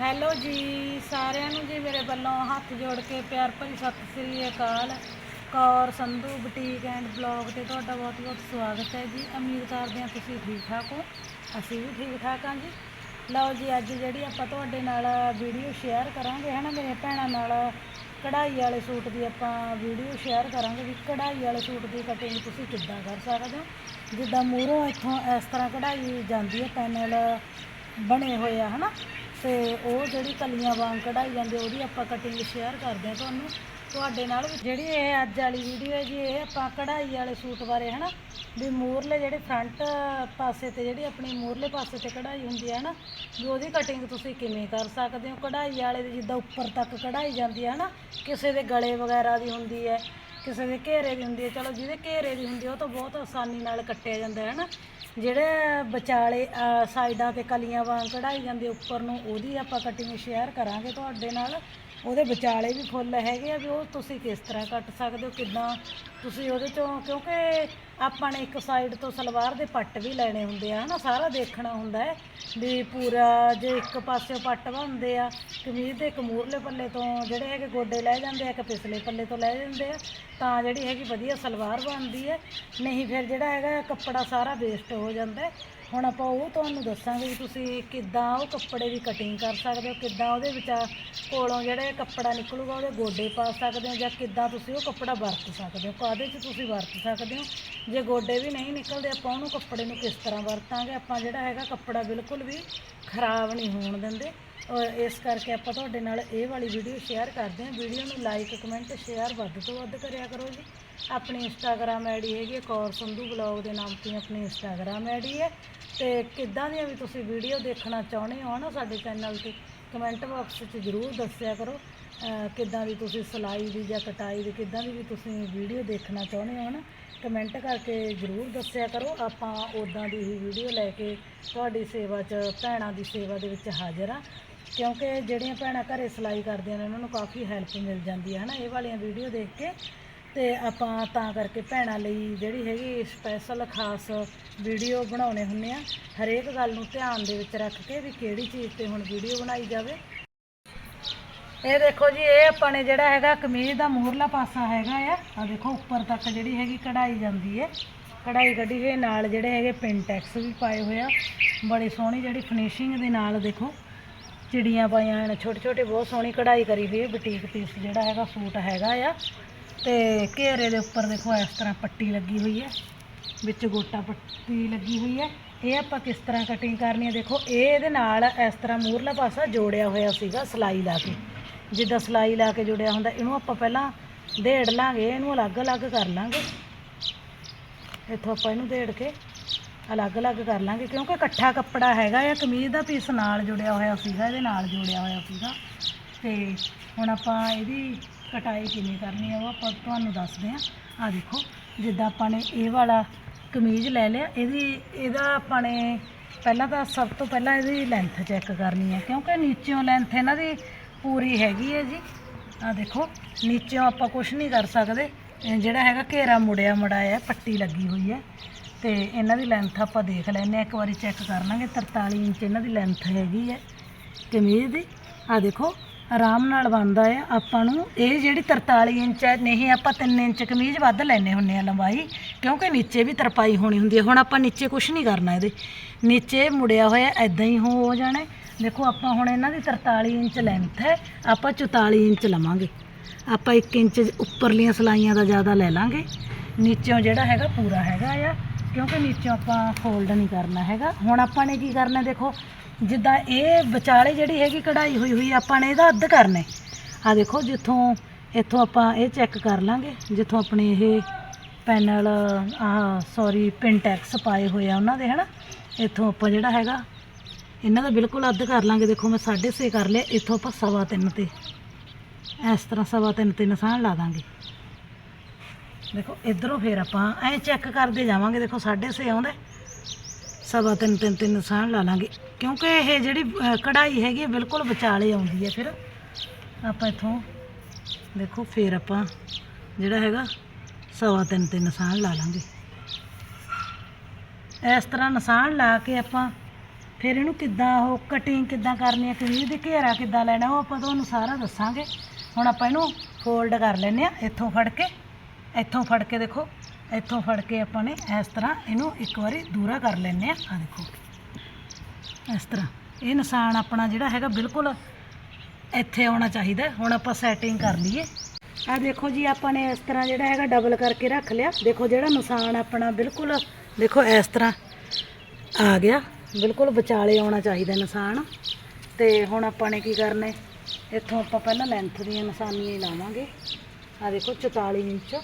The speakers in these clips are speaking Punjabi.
ਹੈਲੋ ਜੀ, ਸਾਰਿਆਂ ਨੂੰ ਜੀ ਮੇਰੇ ਵੱਲੋਂ ਹੱਥ ਜੋੜ ਕੇ ਪਿਆਰ ਭਰੀ ਸਤਿ ਸ੍ਰੀ ਅਕਾਲ। Kaur, Sandhu, boutique and blog ਤੇ ਤੁਹਾਡਾ ਬਹੁਤ ਬਹੁਤ ਸਵਾਗਤ ਹੈ ਜੀ। ਉਮੀਦ ਕਰਦੇ ਹਾਂ ਤੁਸੀਂ ਠੀਕ ਠਾਕ ਹੋ। ਅਸੀਂ ਵੀ ਠੀਕ ਠਾਕ ਹਾਂ ਜੀ। ਲਓ ਜੀ, ਅੱਜ ਜਿਹੜੀ ਆਪਾਂ ਤੁਹਾਡੇ ਨਾਲ ਵੀਡੀਓ ਸ਼ੇਅਰ ਕਰਾਂਗੇ ਹੈ ਨਾ ਮੇਰੇ ਭੈਣਾਂ ਨਾਲ ਕਢਾਈ ਵਾਲੇ ਸੂਟ ਦੀ ਆਪਾਂ ਵੀਡੀਓ ਸ਼ੇਅਰ ਕਰਾਂਗੇ ਵੀ ਕਢਾਈ ਵਾਲੇ ਸੂਟ ਦੀ ਕਟਿੰਗ ਤੁਸੀਂ ਕਿੱਦਾਂ ਕਰ ਸਕਦੇ ਹੋ? ਜਿੱਦਾਂ ਮੂਹਰੋਂ ਇੱਥੋਂ ਇਸ ਤਰ੍ਹਾਂ ਕਢਾਈ ਜਾਂਦੀ ਹੈ, ਪੈਨਲ ਬਣੇ ਹੋਏ ਆ, ਹਨਾ? ਤੇ ਉਹ ਜਿਹੜੀ ਕਲੀਆਂ ਵਾਂਗ ਕਢਾਈ ਜਾਂਦੀ, ਉਹਦੀ ਆਪਾਂ ਕਟਿੰਗ ਸ਼ੇਅਰ ਕਰਦੇ ਹਾਂ ਤੁਹਾਨੂੰ। ਤੁਹਾਡੇ ਨਾਲ ਵੀ ਜਿਹੜੀ ਇਹ ਅੱਜ ਵਾਲੀ ਵੀਡੀਓ ਹੈ ਜੀ, ਇਹ ਆਪਾਂ ਕਢਾਈ ਵਾਲੇ ਸੂਟ ਬਾਰੇ, ਹਨਾ? ਵੀ ਮੂਰਲੇ ਜਿਹੜੇ ਫਰੰਟ ਪਾਸੇ ਤੇ ਜਿਹੜੀ ਆਪਣੀ ਮੂਰਲੇ ਪਾਸੇ ਤੇ ਕਢਾਈ ਹੁੰਦੀ ਹੈ, ਹਨਾ? ਵੀ ਉਹਦੀ ਕਟਿੰਗ ਤੁਸੀਂ ਕਿਵੇਂ ਕਰ ਸਕਦੇ ਹੋ? ਕਢਾਈ ਵਾਲੇ ਦੀ ਜਿੱਦਾਂ ਉੱਪਰ ਤੱਕ ਕਢਾਈ ਜਾਂਦੀ ਹੈ, ਹਨਾ? ਕਿਸੇ ਦੇ ਗਲੇ ਵਗੈਰਾ ਦੀ ਹੁੰਦੀ ਹੈ, ਕਿਸੇ ਦੇ ਘੇਰੇ ਦੀ ਹੁੰਦੀ ਹੈ। ਚਲੋ, ਜਿਹਦੇ ਘੇਰੇ ਦੀ ਹੁੰਦੀ ਹੈ, ਉਹ ਤਾਂ ਬਹੁਤ ਆਸਾਨੀ ਨਾਲ ਕੱਟਿਆ ਜਾਂਦਾ ਹੈ ਨਾ ਜਿਹੜੇ ਵਿਚਾਲੇ ਅਹ, ਸਾਈਡਾਂ ਤੇ ਕਲੀਆਂ ਵਾਂਗ ਕਢਾਈ ਜਾਂਦੇ ਉੱਪਰ ਨੂੰ ਉਹਦੀ ਆਪਾਂ ਕਟਿੰਗ ਸ਼ੇਅਰ ਕਰਾਂਗੇ ਤੁਹਾਡੇ ਨਾਲ। ਉਹਦੇ ਵਿਚਾਲੇ ਵੀ ਫੁੱਲ ਹੈਗੇ ਆ ਵੀ ਉਹ ਤੁਸੀਂ ਕਿਸ ਤਰ੍ਹਾਂ ਕੱਟ ਸਕਦੇ ਹੋ ਕਿੱਦਾਂ ਤੁਸੀਂ ਉਹਦੇ ਚੋਂ ਕਿਉਂਕਿ ਆਪਾਂ ਨੇ ਇੱਕ ਸਾਈਡ ਤੋਂ ਸਲਵਾਰ ਦੇ ਪੱਟ ਵੀ ਲੈਣੇ ਹੁੰਦੇ ਆ, ਹਨਾ, ਸਾਰਾ ਦੇਖਣਾ ਹੁੰਦਾ ਹੈ ਵੀ ਪੂਰਾ ਜੇ ਇੱਕ ਪਾਸੇ ਪੱਟ ਬਣਦੇ ਆ, ਕਮੀਜ਼ ਦੇ ਇੱਕ ਮੂਰਲੇ ਪੱਲੇ ਤੋਂ ਜਿਹੜੇ ਹੈਗੇ ਗੋਡੇ ਲੈ ਜਾਂਦੇ ਆ, ਇੱਕ ਪਿਛਲੇ ਪੱਲੇ ਤੋਂ ਲੈ ਜਾਂਦੇ ਆ, ਤਾਂ ਜਿਹੜੀ ਹੈਗੀ ਵਧੀਆ ਸਲਵਾਰ ਬਣਦੀ ਹੈ। ਨਹੀਂ ਫਿਰ ਜਿਹੜਾ ਹੈਗਾ ਕੱਪੜਾ ਸਾਰਾ ਵੇਸਟ ਹੋ ਜਾਂਦਾ ਹੁਣ ਆਪਾਂ ਉਹ ਤੁਹਾਨੂੰ ਦੱਸਾਂਗੇ ਵੀ ਤੁਸੀਂ ਕਿੱਦਾਂ ਉਹ ਕੱਪੜੇ ਦੀ ਕਟਿੰਗ ਕਰ ਸਕਦੇ ਹੋ, ਕਿੱਦਾਂ ਉਹਦੇ ਵਿੱਚ ਕੋਲੋਂ ਜਿਹੜੇ ਕੱਪੜਾ ਨਿਕਲੂਗਾ, ਉਹਦੇ ਗੋਡੇ ਪਾ ਸਕਦੇ ਹੋ ਜਾਂ ਕਿੱਦਾਂ ਤੁਸੀਂ ਉਹ ਕੱਪੜਾ ਵਰਤ ਸਕਦੇ ਹੋ, ਕਾਹਦੇ 'ਚ ਤੁਸੀਂ ਵਰਤ ਸਕਦੇ ਹੋ ਜੇ ਗੋਡੇ ਵੀ ਨਹੀਂ ਨਿਕਲਦੇ, ਆਪਾਂ ਉਹਨੂੰ ਕੱਪੜੇ ਨੂੰ ਕਿਸ ਤਰ੍ਹਾਂ ਵਰਤਾਂਗੇ? ਆਪਾਂ ਜਿਹੜਾ ਹੈਗਾ ਕੱਪੜਾ ਬਿਲਕੁਲ ਵੀ ਖਰਾਬ ਨਹੀਂ ਹੋਣ ਦਿੰਦੇ। ਔਰ ਇਸ ਕਰਕੇ ਆਪਾਂ ਤੁਹਾਡੇ ਨਾਲ ਇਹ ਵਾਲੀ ਵੀਡੀਓ ਸ਼ੇਅਰ ਕਰਦੇ ਹਾਂ। ਵੀਡੀਓ ਨੂੰ ਲਾਈਕ, ਕਮੈਂਟ, ਸ਼ੇਅਰ ਵੱਧ ਤੋਂ ਵੱਧ ਕਰਿਆ ਕਰੋ ਜੀ। ਆਪਣੀ ਇੰਸਟਾਗ੍ਰam ਆਈਡੀ ਹੈਗੀ ਹੈ ਕੌਰ ਸੰਧੂ ਬਲੌਗ ਦੇ ਨਾਮ ਤੇ ਆਪਣੀ ਇੰਸਟਾਗ੍ਰam ਆਈਡੀ ਹੈ। ਤੇ ਕਿੱਦਾਂ ਦੀਆਂ ਵੀ ਤੁਸੀਂ ਵੀਡੀਓ ਦੇਖਣਾ ਚਾਹੁੰਦੇ ਹੋ ਨਾ ਸਾਡੇ ਚੈਨਲ ਤੇ, ਕਮੈਂਟ ਬਾਕਸ 'ਚ ਜ਼ਰੂਰ ਦੱਸਿਆ ਕਰੋ। ਕਿੱਦਾਂ ਦੀ ਤੁਸੀਂ ਸਿਲਾਈ ਦੀ ਜਾਂ ਕਟਾਈ ਦੀ ਕਿੱਦਾਂ ਦੀ ਵੀ ਤੁਸੀਂ ਵੀਡੀਓ ਦੇਖਣਾ ਚਾਹੁੰਦੇ ਹੋ ਨਾ, ਕਮੈਂਟ ਕਰਕੇ ਜ਼ਰੂਰ ਦੱਸਿਆ ਕਰੋ। ਆਪਾਂ ਉਦਾਂ ਦੀ ਹੀ ਵੀਡੀਓ ਲੈ ਕੇ ਤੁਹਾਡੀ ਸੇਵਾ 'ਚ, ਭੈਣਾਂ ਦੀ ਸੇਵਾ ਦੇ ਵਿੱਚ ਹਾਜ਼ਰ ਆ ਕਿਉਂਕਿ ਜਿਹੜੀਆਂ ਭੈਣਾਂ ਘਰੇ ਸਿਲਾਈ ਕਰਦੀਆਂ ਨੇ, ਉਹਨਾਂ ਨੂੰ ਕਾਫੀ ਹੈਲਪ ਮਿਲ ਜਾਂਦੀ ਹੈ ਹਨਾ ਇਹ ਵਾਲੀਆਂ ਵੀਡੀਓ ਦੇਖ ਕੇ। ਤੇ ਆਪਾਂ ਤਾਂ ਕਰਕੇ ਭੈਣਾਂ ਲਈ ਜਿਹੜੀ ਹੈਗੀ ਸਪੈਸ਼ਲ ਖਾਸ ਵੀਡੀਓ ਬਣਾਉਣੇ ਹੁੰਦੇ ਆ, ਹਰੇਕ ਗੱਲ ਨੂੰ ਧਿਆਨ ਦੇ ਵਿੱਚ ਰੱਖ ਕੇ ਵੀ ਕਿਹੜੀ ਚੀਜ਼ ਤੇ ਹੁਣ ਵੀਡੀਓ ਬਣਾਈ ਜਾਵੇ। ਇਹ ਦੇਖੋ ਜੀ, ਇਹ ਆਪਾਂ ਨੇ ਜਿਹੜਾ ਹੈਗਾ ਕਮੀਜ਼ ਦਾ ਮੂਹਰਲਾ ਪਾਸਾ ਹੈਗਾ ਆ। ਆ ਦੇਖੋ, ਉੱਪਰ ਤੱਕ ਜਿਹੜੀ ਹੈਗੀ ਕਢਾਈ ਜਾਂਦੀ ਹੈ ਕਢਾਈ ਕੱਢੀ ਹੋਈ, ਨਾਲ ਜਿਹੜੇ ਹੈਗੇ ਪਿੰਟੈਕਸ ਵੀ ਪਾਏ ਹੋਏ ਆ। ਬੜੀ ਸੋਹਣੀ ਜਿਹੜੀ ਫਿਨਿਸ਼ਿੰਗ ਦੇ ਨਾਲ ਦੇਖੋ, ਚਿੜੀਆਂ ਪਾਈਆਂ ਨੇ ਛੋਟੇ ਛੋਟੇ ਬਹੁਤ ਸੋਹਣੀ ਕਢਾਈ ਕਰੀ ਹੋਈ ਹੈ ਬੁਟੀਕ ਪੀਸ ਜਿਹੜਾ ਹੈਗਾ ਸੂਟ ਹੈਗਾ ਆ। ਤੇ ਘੇਰੇ ਦੇ ਉੱਪਰ ਦੇਖੋ, ਇਸ ਤਰ੍ਹਾਂ ਪੱਟੀ ਲੱਗੀ ਹੋਈ ਹੈ ਵਿੱਚ ਗੋਟਾ ਪੱਟੀ ਲੱਗੀ ਹੋਈ ਹੈ ਇਹ ਆਪਾਂ ਕਿਸ ਤਰ੍ਹਾਂ ਕਟਿੰਗ ਕਰਨੀ ਹੈ ਦੇਖੋ, ਇਹ ਇਹਦੇ ਨਾਲ ਇਸ ਤਰ੍ਹਾਂ ਮੂਹਰਲਾ ਪਾਸਾ ਜੋੜਿਆ ਹੋਇਆ ਸੀਗਾ ਸਲਾਈ ਲਾ ਕੇ। ਜਿੱਦਾਂ ਸਲਾਈ ਲਾ ਕੇ ਜੁੜਿਆ ਹੁੰਦਾ, ਇਹਨੂੰ ਆਪਾਂ ਪਹਿਲਾਂ ਦੇੜ ਲਾਂਗੇ, ਇਹਨੂੰ ਅਲੱਗ-ਅਲੱਗ ਕਰ ਲਾਂਗੇ। ਇੱਥੋਂ ਆਪਾਂ ਇਹਨੂੰ ਦੇੜ ਕੇ ਅਲੱਗ-ਅਲੱਗ ਕਰ ਲਾਂਗੇ, ਕਿਉਂਕਿ ਇਕੱਠਾ ਕੱਪੜਾ ਹੈਗਾ ਆ, ਕਮੀਜ਼ ਦਾ ਪੀਸ ਨਾਲ ਜੁੜਿਆ ਹੋਇਆ ਸੀਗਾ, ਇਹਦੇ ਨਾਲ ਜੁੜਿਆ ਹੋਇਆ ਸੀਗਾ। ਤੇ ਹੁਣ ਆਪਾਂ ਇਹਦੀ ਕਟਾਈ ਕਿਵੇਂ ਕਰਨੀ ਹੈ ਉਹ ਆਪਾਂ ਤੁਹਾਨੂੰ ਦੱਸਦੇ ਹਾਂ ਆ ਦੇਖੋ, ਜਿੱਦਾਂ ਆਪਾਂ ਨੇ ਇਹ ਵਾਲਾ ਕਮੀਜ਼ ਲੈ ਲਿਆ, ਇਹਦੀ, ਇਹਦਾ ਆਪਾਂ ਨੇ ਪਹਿਲਾਂ ਤਾਂ ਸਭ ਤੋਂ ਪਹਿਲਾਂ ਇਹਦੀ ਲੈਂਥ ਚੈੱਕ ਕਰਨੀ ਹੈ ਕਿਉਂਕਿ ਨੀਚਿਓਂ ਲੈਂਥ ਇਹਨਾਂ ਦੀ ਪੂਰੀ ਹੈਗੀ ਹੈ ਜੀ। ਆ ਦੇਖੋ ਨੀਚਿਓਂ ਆਪਾਂ ਕੁਝ ਨਹੀਂ ਕਰ ਸਕਦੇ। ਜਿਹੜਾ ਹੈਗਾ ਘੇਰਾ ਮੁੜਿਆ ਮੁੜਾਇਆ ਪੱਟੀ ਲੱਗੀ ਹੋਈ ਹੈ। ਤੇ ਇਹਨਾਂ ਦੀ ਲੈਂਥ ਆਪਾਂ ਦੇਖ ਲੈਂਦੇ ਹਾਂ, ਇੱਕ ਵਾਰੀ ਚੈੱਕ ਕਰ ਲਾਂਗੇ। 43 ਇੰਚ ਇਹਨਾਂ ਦੀ ਲੈਂਥ ਹੈਗੀ ਹੈ ਕਮੀਜ਼ ਦੀ। ਆ ਦੇਖੋ, ਆਰਾਮ ਨਾਲ ਬਣਦਾ ਆ ਆਪਾਂ ਨੂੰ ਇਹ ਜਿਹੜੀ 43 ਇੰਚ ਹੈ, ਨਹੀਂ, ਆਪਾਂ 3 ਇੰਚ ਕਮੀਜ਼ ਵੱਧ ਲੈਨੇ ਹੁੰਨੇ ਆ ਲੰਬਾਈ, ਕਿਉਂਕਿ ਨੀਚੇ ਵੀ ਤਰਪਾਈ ਹੋਣੀ ਹੁੰਦੀ ਹੈ। ਹੁਣ ਆਪਾਂ ਨੀਚੇ ਕੁਝ ਨਹੀਂ ਕਰਨਾ ਇਹਦੇ। ਨੀਚੇ ਮੁੜਿਆ ਹੋਇਆ ਐਦਾਂ ਹੀ ਹੋ ਜਾਣਾ ਹੈ। ਦੇਖੋ, ਆਪਾਂ ਹੁਣ ਇਹਨਾਂ ਦੀ 43 ਇੰਚ ਲੈਂਥ ਹੈ, ਆਪਾਂ 44 ਇੰਚ ਲਵਾਂਗੇ। ਆਪਾਂ 1 ਇੰਚ ਉੱਪਰਲੀਆਂ ਸਲਾਈਆਂ ਦਾ ਜ਼ਿਆਦਾ ਲੈ ਲਾਂਗੇ। ਨੀਚੋਂ ਜਿਹੜਾ ਹੈਗਾ, ਪੂਰਾ ਹੈਗਾ ਆ, ਕਿਉਂਕਿ ਨੀਚੋਂ ਆਪਾਂ ਫੋਲਡ ਨਹੀਂ ਕਰਨਾ ਹੈਗਾ। ਹੁਣ ਆਪਾਂ ਨੇ ਕੀ ਕਰਨਾ, ਦੇਖੋ, ਜਿੱਦਾਂ ਇਹ ਵਿਚਾਲੇ ਜਿਹੜੀ ਹੈਗੀ ਕਢਾਈ ਹੋਈ ਹੋਈ ਆਪਾਂ ਨੇ ਇਹਦਾ ਅੱਧ ਕਰਨਾ ਆ ਦੇਖੋ, ਜਿੱਥੋਂ ਇੱਥੋਂ ਆਪਾਂ ਇਹ ਚੈੱਕ ਕਰ ਲਾਂਗੇ, ਜਿੱਥੋਂ ਆਪਣੇ ਇਹ ਪੈਨਲ ਆਹ ਸੌਰੀ ਪਿੰਟੈਕਸ ਪਾਏ ਹੋਏ ਆ ਉਹਨਾਂ ਦੇ, ਹਨਾ? ਇੱਥੋਂ ਆਪਾਂ ਜਿਹੜਾ ਹੈਗਾ ਇਹਨਾਂ ਦਾ ਬਿਲਕੁਲ ਅੱਧ ਕਰ ਲਾਂਗੇ। ਦੇਖੋ ਮੈਂ 6.5 ਕਰ ਲਿਆ, ਇੱਥੋਂ ਆਪਾਂ ਸਵਾ ਤਿੰਨ ਤੇ। ਇਸ ਤਰ੍ਹਾਂ ਸਵਾ ਤਿੰਨ ਤੇ ਨਿਸ਼ਾਨ ਲਾ ਦਾਂਗੇ। ਦੇਖੋ, ਇਧਰੋਂ ਫੇਰ ਆਪਾਂ ਐ ਚੈੱਕ ਕਰਦੇ ਜਾਵਾਂਗੇ। ਦੇਖੋ 6.5 ਆਉਂਦਾ ਸਵਾ ਤਿੰਨ ਤਿੰਨ ਤਿੰਨ ਨਿਸ਼ਾਨ ਲਾ ਲਾਂਗੇ। ਕਿਉਂਕਿ ਇਹ ਜਿਹੜੀ ਕਢਾਈ ਹੈਗੀ ਬਿਲਕੁਲ ਵਿਚਾਲੇ ਆਉਂਦੀ ਹੈ। ਫਿਰ ਆਪਾਂ ਇੱਥੋਂ ਦੇਖੋ, ਫੇਰ ਆਪਾਂ ਜਿਹੜਾ ਹੈਗਾ, ਸਵਾ ਤਿੰਨ ਤੇ ਨਿਸ਼ਾਨ ਲਾ ਲਾਂਗੇ। ਇਸ ਤਰ੍ਹਾਂ ਨਿਸ਼ਾਨ ਲਾ ਕੇ ਆਪਾਂ ਫਿਰ ਇਹਨੂੰ ਕਿੱਦਾਂ ਉਹ ਕਟਿੰਗ ਕਿੱਦਾਂ ਕਰਨੀ ਹੈ ਕਮੀਜ਼ ਦੀ ਘੇਰਾ ਕਿੱਦਾਂ ਲੈਣਾ, ਉਹ ਆਪਾਂ ਤੁਹਾਨੂੰ ਸਾਰਾ ਦੱਸਾਂਗੇ। ਹੁਣ ਆਪਾਂ ਇਹਨੂੰ ਫੋਲਡ ਕਰ ਲੈਂਦੇ ਆ ਇੱਥੋਂ ਫੜ ਕੇ, ਇੱਥੋਂ ਫੜ ਕੇ ਦੇਖੋ, ਇੱਥੋਂ ਫੜ ਕੇ ਆਪਾਂ ਨੇ ਇਸ ਤਰ੍ਹਾਂ ਇਹਨੂੰ ਇੱਕ ਵਾਰੀ ਦੂਰਾ ਕਰ ਲੈਂਦੇ ਆ ਆ ਦੇਖੋ, ਇਸ ਤਰ੍ਹਾਂ। ਇਹ ਨਿਸ਼ਾਨ ਆਪਣਾ ਜਿਹੜਾ ਹੈਗਾ ਬਿਲਕੁਲ ਇੱਥੇ ਆਉਣਾ ਚਾਹੀਦਾ। ਹੁਣ ਆਪਾਂ ਸੈਟਿੰਗ ਕਰ ਲਈਏ। ਆ ਦੇਖੋ ਜੀ, ਆਪਾਂ ਨੇ ਇਸ ਤਰ੍ਹਾਂ ਜਿਹੜਾ ਹੈਗਾ ਡਬਲ ਕਰਕੇ ਰੱਖ ਲਿਆ। ਦੇਖੋ ਜਿਹੜਾ ਨਿਸ਼ਾਨ ਆਪਣਾ ਬਿਲਕੁਲ, ਦੇਖੋ ਇਸ ਤਰ੍ਹਾਂ ਆ ਗਿਆ। ਬਿਲਕੁਲ ਵਿਚਾਲੇ ਆਉਣਾ ਚਾਹੀਦਾ ਨਿਸ਼ਾਨ ਤੇ ਹੁਣ ਆਪਾਂ ਨੇ ਕੀ ਕਰਨਾ? ਇੱਥੋਂ ਆਪਾਂ ਪਹਿਲਾਂ ਲੈਂਥ ਦੀਆਂ ਨਿਸ਼ਾਨੀਆਂ ਹੀ ਲਾਵਾਂਗੇ। ਆ ਦੇਖੋ 44 ਇੰਚ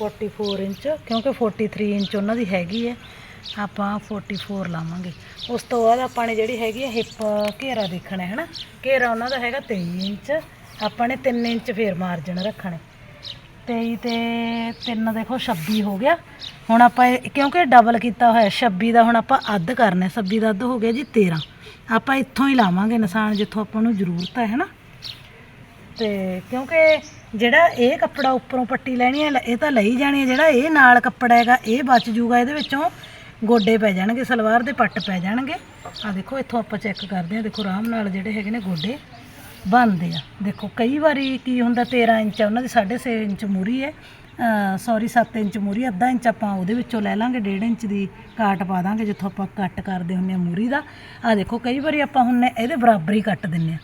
44 ਇੰਚ, ਕਿਉਂਕਿ 43 ਇੰਚ ਉਹਨਾਂ ਦੀ ਹੈਗੀ ਹੈ, ਆਪਾਂ 44 ਲਾਵਾਂਗੇ। ਉਸ ਤੋਂ ਬਾਅਦ ਆਪਾਂ ਨੇ ਜਿਹੜੀ ਹੈਗੀ ਹੈ ਹਿੱਪ ਘੇਰਾ ਦੇਖਣਾ ਹੈ ਨਾ? ਘੇਰਾ ਉਹਨਾਂ ਦਾ ਹੈਗਾ 23 ਇੰਚ। ਆਪਾਂ ਨੇ 3 ਇੰਚ ਫੇਰ ਮਾਰਜਨ ਰੱਖਣਾ 23 ਤੇ 3 ਦੇਖੋ 26 ਹੋ ਗਿਆ। ਹੁਣ ਆਪਾਂ ਇਹ- ਕਿਉਂਕਿ ਡਬਲ ਕੀਤਾ ਹੋਇਆ 26 ਦਾ ਹੁਣ ਆਪਾਂ ਅੱਧ ਕਰਨਾ ਹੈ। 26 ਦਾ ਅੱਧ ਹੋ ਗਿਆ ਜੀ 13 ਆਪਾਂ ਇੱਥੋਂ ਹੀ ਲਾਵਾਂਗੇ ਨਿਸ਼ਾਨ, ਜਿੱਥੋਂ ਆਪਾਂ ਨੂੰ ਜ਼ਰੂਰਤ ਹੈ, ਹਨਾ? ਤੇ ਕਿਉਂਕਿ ਜਿਹੜਾ ਇਹ ਕੱਪੜਾ ਉੱਪਰੋਂ ਪੱਟੀ ਲੈਣੀ ਹੈ ਇਹ ਤਾਂ ਲਈ ਜਾਣੀ ਹੈ। ਜਿਹੜਾ ਇਹ ਨਾਲ ਕੱਪੜਾ ਹੈਗਾ, ਇਹ ਬਚ ਜੂਗਾ। ਇਹਦੇ ਵਿੱਚੋਂ ਗੋਡੇ ਪੈ ਜਾਣਗੇ, ਸਲਵਾਰ ਦੇ ਪੱਟ ਪੈ ਜਾਣਗੇ। ਆ ਦੇਖੋ, ਇੱਥੋਂ ਆਪਾਂ ਚੈੱਕ ਕਰਦੇ ਹਾਂ। ਦੇਖੋ, ਆਰਾਮ ਨਾਲ ਜਿਹੜੇ ਹੈਗੇ ਨੇ ਗੋਡੇ ਬਣਦੇ ਆ। ਦੇਖੋ, ਕਈ ਵਾਰੀ ਕੀ ਹੁੰਦਾ 13 ਇੰਚ ਉਹਨਾਂ ਦੀ 6.5 ਇੰਚ ਮੂਰੀ ਹੈ। ਸੌਰੀ 7 ਇੰਚ ਮੂਰੀ ਅੱਧਾ ਇੰਚ ਆਪਾਂ ਉਹਦੇ ਵਿੱਚੋਂ ਲੈ ਲਾਂਗੇ 1.5 ਇੰਚ ਦੀ ਕਾਟ ਪਾ ਦਾਂਗੇ, ਜਿੱਥੋਂ ਆਪਾਂ ਕੱਟ ਕਰਦੇ ਹੁੰਨੇ ਆ ਮੂਰੀ ਦਾ। ਆ ਦੇਖੋ, ਕਈ ਵਾਰੀ ਆਪਾਂ ਹੁਣ ਇਹਦੇ ਬਰਾਬਰ ਹੀ ਕੱਟ ਦਿੰਨੇ ਆ।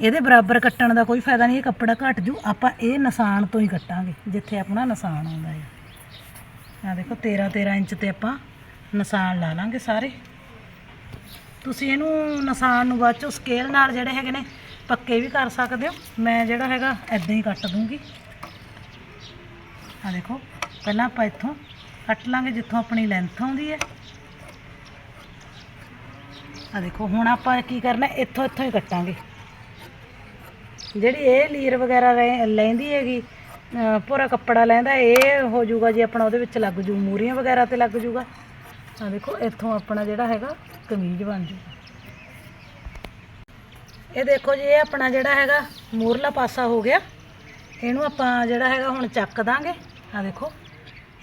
ਇਹਦੇ ਬਰਾਬਰ ਕੱਟਣ ਦਾ ਕੋਈ ਫਾਇਦਾ ਨਹੀਂ, ਇਹ ਕੱਪੜਾ ਘਟ ਜੂ, ਆਪਾਂ ਇਹ ਨਿਸ਼ਾਨ ਤੋਂ ਹੀ ਕੱਟਾਂਗੇ, ਜਿੱਥੇ ਆਪਣਾ ਨਿਸ਼ਾਨ ਆਉਂਦਾ ਹੈ। ਆ ਦੇਖੋ 13 13 ਇੰਚ ਤੇ ਆਪਾਂ ਨਿਸ਼ਾਨ ਲਾ ਲਾਂਗੇ ਸਾਰੇ। ਤੁਸੀਂ ਇਹਨੂੰ ਨਿਸ਼ਾਨ ਨੂੰ ਬਾਅਦ ਚੋਂ ਸਕੇਲ ਨਾਲ ਜਿਹੜੇ ਹੈਗੇ ਨੇ ਪੱਕੇ ਵੀ ਕਰ ਸਕਦੇ ਹੋ। ਮੈਂ ਜਿਹੜਾ ਹੈਗਾ ਐਦਾਂ ਹੀ ਕੱਟ ਦੂੰਗੀ। ਆ ਦੇਖੋ, ਪਹਿਲਾਂ ਆਪਾਂ ਇੱਥੋਂ ਕੱਟ ਲਾਂਗੇ, ਜਿੱਥੋਂ ਆਪਣੀ ਲੈਂਥ ਆਉਂਦੀ ਹੈ। ਆ ਦੇਖੋ, ਹੁਣ ਆਪਾਂ ਕੀ ਕਰਨਾ, ਇੱਥੋਂ ਇੱਥੋਂ ਹੀ ਕੱਟਾਂਗੇ। ਜਿਹੜੀ ਇਹ ਲੀਰ ਵਗੈਰਾ ਰਹਿ- ਲੈਂਦੀ ਹੈਗੀ, ਅਹ ਪੂਰਾ ਕੱਪੜਾ ਲੈਂਦਾ, ਇਹ ਹੋ ਜਾਊਗਾ ਜੀ ਆਪਣਾ ਉਹਦੇ ਵਿੱਚ ਲੱਗ ਜੂ, ਮੂਰੀਆਂ ਵਗੈਰਾ ਤੇ ਲੱਗ ਜੂਗਾ। ਆ ਦੇਖੋ, ਇੱਥੋਂ ਆਪਣਾ ਜਿਹੜਾ ਹੈਗਾ ਕਮੀਜ਼ ਬਣ ਜੂਗਾ ਇਹ ਦੇਖੋ ਜੀ, ਇਹ ਆਪਣਾ ਜਿਹੜਾ ਹੈਗਾ ਮੂਰਲਾ ਪਾਸਾ ਹੋ ਗਿਆ। ਇਹਨੂੰ ਆਪਾਂ ਜਿਹੜਾ ਹੈਗਾ ਹੁਣ ਚੱਕ ਦਾਂਗੇ। ਆ ਦੇਖੋ,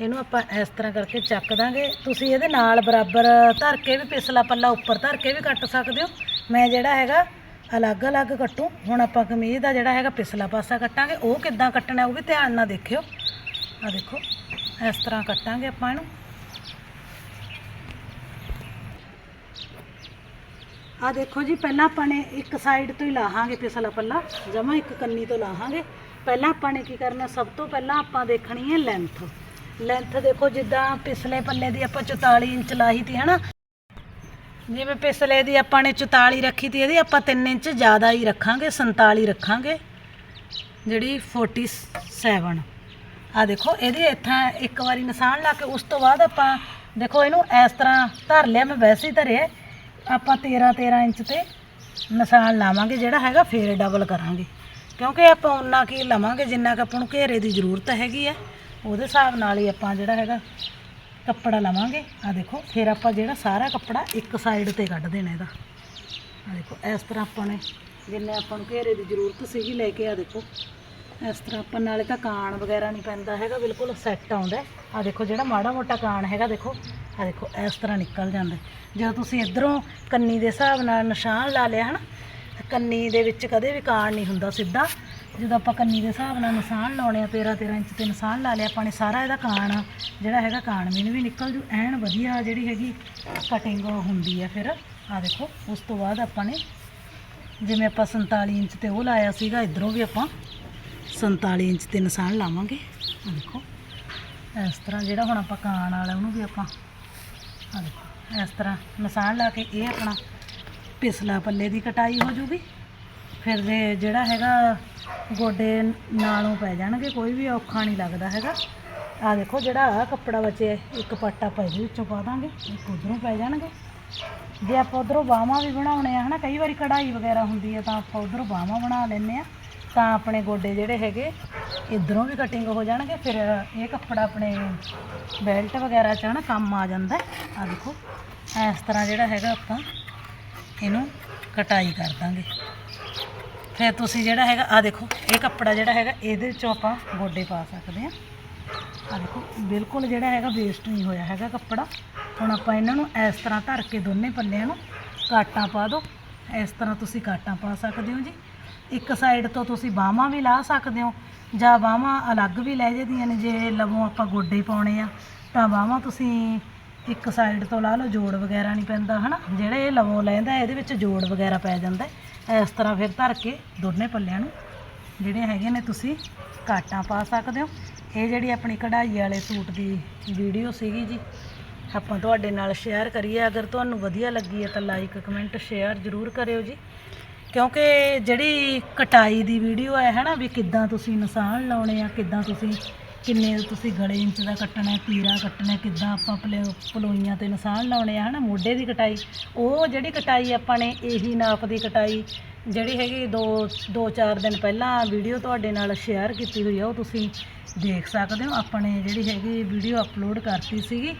ਇਹਨੂੰ ਆਪਾਂ ਇਸ ਤਰ੍ਹਾਂ ਕਰਕੇ ਚੱਕ ਦਾਂਗੇ। ਤੁਸੀਂ ਇਹਦੇ ਨਾਲ ਬਰਾਬਰ ਧਰ ਕੇ ਵੀ ਪਿਛਲਾ ਪੱਲਾ ਉੱਪਰ ਧਰ ਕੇ ਵੀ ਕੱਟ ਸਕਦੇ ਹੋ। ਮੈਂ ਜਿਹੜਾ ਹੈਗਾ ਅਲੱਗ-ਅਲੱਗ ਕੱਟੂ। ਹੁਣ ਆਪਾਂ ਕਮੀਜ਼ ਦਾ ਜਿਹੜਾ ਹੈਗਾ ਪਿਛਲਾ ਪਾਸਾ ਕੱਟਾਂਗੇ। ਉਹ ਕਿੱਦਾਂ ਕੱਟਣਾ ਉਹ ਵੀ ਧਿਆਨ ਨਾਲ ਦੇਖਿਓ। ਆ ਦੇਖੋ, ਇਸ ਤਰ੍ਹਾਂ ਕੱਟਾਂਗੇ ਆਪਾਂ ਇਹਨੂੰ। ਆ ਦੇਖੋ ਜੀ, ਪਹਿਲਾਂ ਆਪਾਂ ਨੇ ਇੱਕ ਸਾਈਡ ਤੋਂ ਹੀ ਲਾਹਾਂਗੇ ਪਿਛਲਾ ਪੱਲਾ, ਜਮਾ ਇੱਕ ਕੰਨੀ ਤੋਂ ਲਾਹਾਂਗੇ। ਪਹਿਲਾਂ ਆਪਾਂ ਨੇ ਕੀ ਕਰਨਾ, ਸਭ ਤੋਂ ਪਹਿਲਾਂ ਆਪਾਂ ਦੇਖਣੀ ਹੈ ਲੈਂਥ ਲੈਂਥ ਦੇਖੋ, ਜਿੱਦਾਂ ਪਿਛਲੇ ਪੱਲੇ ਦੀ ਆਪਾਂ 44 ਇੰਚ ਲਾਹੀ ਤੀ, ਹਨਾ? ਜਿਵੇਂ ਪਿਛਲੇ ਦੀ ਆਪਾਂ ਨੇ 44 ਰੱਖੀ ਤੀ, ਇਹਦੀ ਆਪਾਂ 3 ਇੰਚ ਜ਼ਿਆਦਾ ਹੀ ਰੱਖਾਂਗੇ 47 ਰੱਖਾਂਗੇ, ਜਿਹੜੀ 47 ਆ ਦੇਖੋ, ਇਹਦੇ ਇੱਥਾਂ ਇੱਕ ਵਾਰੀ ਨਿਸ਼ਾਨ ਲਾ ਕੇ ਉਸ ਤੋਂ ਬਾਅਦ ਆਪਾਂ, ਦੇਖੋ ਇਹਨੂੰ ਇਸ ਤਰ੍ਹਾਂ ਧਰ ਲਿਆ, ਮੈਂ ਵੈਸੇ ਹੀ ਧਰਿਆ। ਆਪਾਂ 13 13 ਇੰਚ ਤੇ ਨਿਸ਼ਾਨ ਲਾਵਾਂਗੇ ਜਿਹੜਾ ਹੈਗਾ, ਫੇਰ ਡਬਲ ਕਰਾਂਗੇ। ਕਿਉਂਕਿ ਆਪਾਂ ਉਨਾ ਕੀ ਲਵਾਂਗੇ, ਜਿੰਨਾ ਕੁ ਆਪਾਂ ਨੂੰ ਘੇਰੇ ਦੀ ਜ਼ਰੂਰਤ ਹੈਗੀ ਹੈ ਉਹਦੇ ਹਿਸਾਬ ਨਾਲ ਹੀ ਆਪਾਂ ਜਿਹੜਾ ਹੈਗਾ ਕੱਪੜਾ ਲਵਾਂਗੇ। ਆ ਦੇਖੋ, ਫਿਰ ਆਪਾਂ ਜਿਹੜਾ ਸਾਰਾ ਕੱਪੜਾ ਇੱਕ ਸਾਈਡ ਤੇ ਕੱਢ ਦੇਣਾ ਇਹਦਾ। ਆ ਦੇਖੋ, ਇਸ ਤਰ੍ਹਾਂ ਆਪਾਂ ਨੇ ਜਿੰਨੇ ਆਪਾਂ ਨੂੰ ਘੇਰੇ ਦੀ ਜ਼ਰੂਰਤ ਸੀਗੀ ਲੈ ਕੇ ਆ ਦੇਖੋ। ਇਸ ਤਰ੍ਹਾਂ ਆਪਾਂ ਨਾਲੇ ਤਾਂ ਕਾਣ ਵਗੈਰਾ ਨਹੀਂ ਪੈਂਦਾ ਹੈਗਾ, ਬਿਲਕੁਲ ਸੈੱਟ ਆਉਂਦਾ ਆ ਦੇਖੋ, ਜਿਹੜਾ ਮਾੜਾ ਮੋਟਾ ਕਾਣ ਹੈਗਾ, ਦੇਖੋ। ਆ ਦੇਖੋ, ਇਸ ਤਰ੍ਹਾਂ ਨਿਕਲ ਜਾਂਦਾ। ਜਦੋਂ ਤੁਸੀਂ ਇਧਰੋਂ ਕੰਨੀ ਦੇ ਹਿਸਾਬ ਨਾਲ ਨਿਸ਼ਾਨ ਲਾ ਲਿਆ, ਹਨਾ ਕੰਨੀ ਦੇ ਵਿੱਚ ਕਦੇ ਵੀ ਕਾਣ ਨਹੀਂ ਹੁੰਦਾ ਸਿੱਧਾ। ਜਦੋਂ ਆਪਾਂ ਕੰਨੀ ਦੇ ਹਿਸਾਬ ਨਾਲ ਨਿਸ਼ਾਨ ਲਾਉਣੇ ਆ 13 13 ਇੰਚ ਤੇ ਨਿਸ਼ਾਨ ਲਾ ਲਿਆ, ਆਪਾਂ ਨੇ ਸਾਰਾ ਇਹਦਾ ਕਾਣ, ਜਿਹੜਾ ਹੈਗਾ ਕਾਣ ਮੀਨ ਵੀ ਨਿਕਲ ਜੂ। ਐਨ ਵਧੀਆ ਜਿਹੜੀ ਹੈਗੀ ਕਟਿੰਗ ਹੁੰਦੀ ਹੈ ਫਿਰ। ਆ ਦੇਖੋ, ਉਸ ਤੋਂ ਬਾਅਦ ਆਪਾਂ ਨੇ ਜਿਵੇਂ ਆਪਾਂ 47 ਇੰਚ ਤੇ ਉਹ ਲਾਇਆ ਸੀਗਾ, ਇਧਰੋਂ ਵੀ ਆਪਾਂ 47 ਇੰਚ ਤੇ ਨਿਸ਼ਾਨ ਲਾਵਾਂਗੇ। ਆ ਦੇਖੋ, ਇਸ ਤਰ੍ਹਾਂ ਜਿਹੜਾ ਹੁਣ ਆਪਾਂ ਕਾਣ ਵਾਲਾ, ਉਹਨੂੰ ਵੀ ਆਪਾਂ ਆ ਦੇਖੋ ਇਸ ਤਰ੍ਹਾਂ ਨਿਸ਼ਾਨ ਲਾ ਕੇ ਇਹ ਆਪਣਾ ਪਿਛਲਾ ਪੱਲੇ ਦੀ ਕਟਾਈ ਹੋ ਜੂਗੀ। ਫਿਰ ਜੇ ਜਿਹੜਾ ਹੈਗਾ ਗੋਡੇ ਨਾਲੋਂ ਪੈ ਜਾਣਗੇ, ਕੋਈ ਵੀ ਔਖਾ ਨਹੀਂ ਲੱਗਦਾ ਹੈਗਾ। ਆ ਦੇਖੋ ਜਿਹੜਾ ਆ ਕੱਪੜਾ ਬਚਿਆ ਇੱਕ ਪੱਟ ਆਪਾਂ ਇਹਦੇ ਵਿੱਚੋਂ ਪਾ ਦਾਂਗੇ, ਇੱਕ ਉਧਰੋਂ ਪੈ ਜਾਣਗੇ। ਜੇ ਆਪਾਂ ਉਧਰੋਂ ਬਾਹਾਂ ਵੀ ਬਣਾਉਣੇ ਆ, ਹਨਾ, ਕਈ ਵਾਰੀ ਕਢਾਈ ਵਗੈਰਾ ਹੁੰਦੀ ਹੈ ਤਾਂ ਆਪਾਂ ਉਧਰੋਂ ਬਾਹਾਂ ਬਣਾ ਲੈਂਦੇ ਆ। ਤਾਂ ਆਪਣੇ ਗੋਡੇ ਜਿਹੜੇ ਹੈਗੇ, ਇਧਰੋਂ ਵੀ ਕਟਿੰਗ ਹੋ ਜਾਣਗੇ, ਫਿਰ ਇਹ ਕੱਪੜਾ ਆਪਣੇ ਬੈਲਟ ਵਗੈਰਾ 'ਚ ਨਾ ਕੰਮ ਆ ਜਾਂਦਾ ਆ ਦੇਖੋ, ਇਸ ਤਰ੍ਹਾਂ ਜਿਹੜਾ ਹੈਗਾ ਆਪਾਂ ਇਹਨੂੰ ਕਟਾਈ ਕਰ ਦਾਂਗੇ। ਫਿਰ ਤੁਸੀਂ ਜਿਹੜਾ ਹੈਗਾ ਆ ਦੇਖੋ, ਇਹ ਕੱਪੜਾ ਜਿਹੜਾ ਹੈਗਾ, ਇਹਦੇ 'ਚੋਂ ਆਪਾਂ ਗੋਡੇ ਪਾ ਸਕਦੇ ਆ ਆ ਦੇਖੋ, ਬਿਲਕੁਲ ਜਿਹੜਾ ਹੈਗਾ ਵੇਸਟ ਨਹੀਂ ਹੋਇਆ ਹੈਗਾ ਕੱਪੜਾ। ਹੁਣ ਆਪਾਂ ਇਹਨਾਂ ਨੂੰ ਇਸ ਤਰ੍ਹਾਂ ਧਰ ਕੇ ਦੋਨੇ ਪੱਲਿਆਂ ਨੂੰ ਕਾਟਾਂ ਪਾ ਦਿਓ। ਇਸ ਤਰ੍ਹਾਂ ਤੁਸੀਂ ਕਾਟਾਂ ਪਾ ਸਕਦੇ ਹੋ ਜੀ। ਇੱਕ ਸਾਈਡ ਤੋਂ ਤੁਸੀਂ ਬਾਹਾਂ ਵੀ ਲਾ ਸਕਦੇ ਹੋ, ਜਾਂ ਬਾਹਾਂ ਅਲੱਗ ਵੀ ਲੈ ਜਾਂਦੀਆਂ ਨੇ, ਜੇ ਲਵੋਂ ਆਪਾਂ ਗੋਡੇ ਪਾਉਣੇ ਆ, ਤਾਂ ਬਾਹਾਂ ਤੁਸੀਂ ਇੱਕ ਸਾਈਡ ਤੋਂ ਲਾ ਲਓ, ਜੋੜ ਵਗੈਰਾ ਨਹੀਂ ਪੈਂਦਾ, ਹਨਾ? ਜਿਹੜੇ ਇਹ ਲਵੋਂ ਲੈਂਦਾ, ਇਹਦੇ ਵਿੱਚ ਜੋੜ ਵਗੈਰਾ ਪੈ ਜਾਂਦਾ ਇਸ ਤਰ੍ਹਾਂ ਫਿਰ ਧਰ ਕੇ ਦੋਨੇ ਪੱਲਿਆਂ ਨੂੰ ਜਿਹੜੇ ਹੈਗੇ ਨੇ ਤੁਸੀਂ ਕਾਟਾਂ ਪਾ ਸਕਦੇ ਹੋ। ਇਹ ਜਿਹੜੀ ਆਪਣੀ ਕਢਾਈ ਵਾਲੇ ਸੂਟ ਦੀ ਵੀਡੀਓ ਸੀਗੀ ਜੀ, ਆਪਾਂ ਤੁਹਾਡੇ ਨਾਲ ਸ਼ੇਅਰ ਕਰੀਏ। ਅਗਰ ਤੁਹਾਨੂੰ ਵਧੀਆ ਲੱਗੀ ਹੈ ਤਾਂ ਲਾਈਕ ਕਮੈਂਟ ਸ਼ੇਅਰ ਜ਼ਰੂਰ ਕਰਿਓ ਜੀ। ਕਿਉਂਕਿ ਜਿਹੜੀ ਕਟਾਈ ਦੀ ਵੀਡੀਓ ਹੈ, ਹਨਾ, ਵੀ ਕਿੱਦਾਂ ਤੁਸੀਂ ਨਿਸ਼ਾਨ ਲਾਉਣੇ ਆ, ਕਿੱਦਾਂ ਤੁਸੀਂ, ਕਿੰਨੇ ਤੁਸੀਂ ਗਲੇ ਇੰਚ ਦਾ ਕੱਟਣਾ ਹੈ ਤੀਰਾ ਕੱਟਣਾ, ਕਿੱਦਾਂ ਆਪਾਂ ਪਲੇ, ਪਲੋਈਆਂ ਤੇ ਨਿਸ਼ਾਨ ਲਾਉਣੇ ਆ, ਹਨਾ, ਮੋਢੇ ਦੀ ਕਟਾਈ। ਉਹ ਜਿਹੜੀ ਕਟਾਈ ਆਪਾਂ ਨੇ, ਇਹੀ ਨਾਪ ਦੀ ਕਟਾਈ, ਜਿਹੜੀ ਹੈਗੀ ਦੋ ਦੋ ਚਾਰ ਦਿਨ ਪਹਿਲਾਂ ਵੀਡੀਓ ਤੁਹਾਡੇ ਨਾਲ ਸ਼ੇਅਰ ਕੀਤੀ ਹੋਈ ਆ, ਉਹ ਤੁਸੀਂ ਦੇਖ ਸਕਦੇ ਹੋ। ਆਪਣੇ ਜਿਹੜੀ ਹੈਗੀ ਵੀਡੀਓ ਅਪਲੋਡ ਕਰਤੀ ਸੀਗੀ।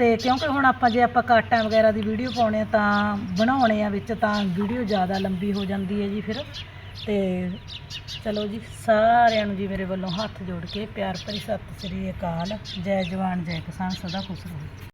ਤੇ ਕਿਉਂਕਿ ਹੁਣ ਆਪਾਂ ਜੇ ਆਪਾਂ ਕਾਟਾਂ ਵਗੈਰਾ ਦੀ ਵੀਡੀਓ ਪਾਉਣੇ ਆ ਤਾਂ ਬਣਾਉਣੇ ਆ ਵਿੱਚ, ਤਾਂ ਵੀਡੀਓ ਜ਼ਿਆਦਾ ਲੰਬੀ ਹੋ ਜਾਂਦੀ ਹੈ ਜੀ ਫਿਰ। ਤੇ ਚਲੋ ਜੀ, ਸਾਰਿਆਂ ਨੂੰ ਜੀ ਮੇਰੇ ਵੱਲੋਂ ਹੱਥ ਜੋੜ ਕੇ ਪਿਆਰ ਭਰੀ ਸਤਿ ਸ੍ਰੀ ਅਕਾਲ। ਜੈ ਜਵਾਨ, ਜੈ ਕਿਸਾਨ, ਸਦਾ ਖੁਸ਼ ਰਹੋ।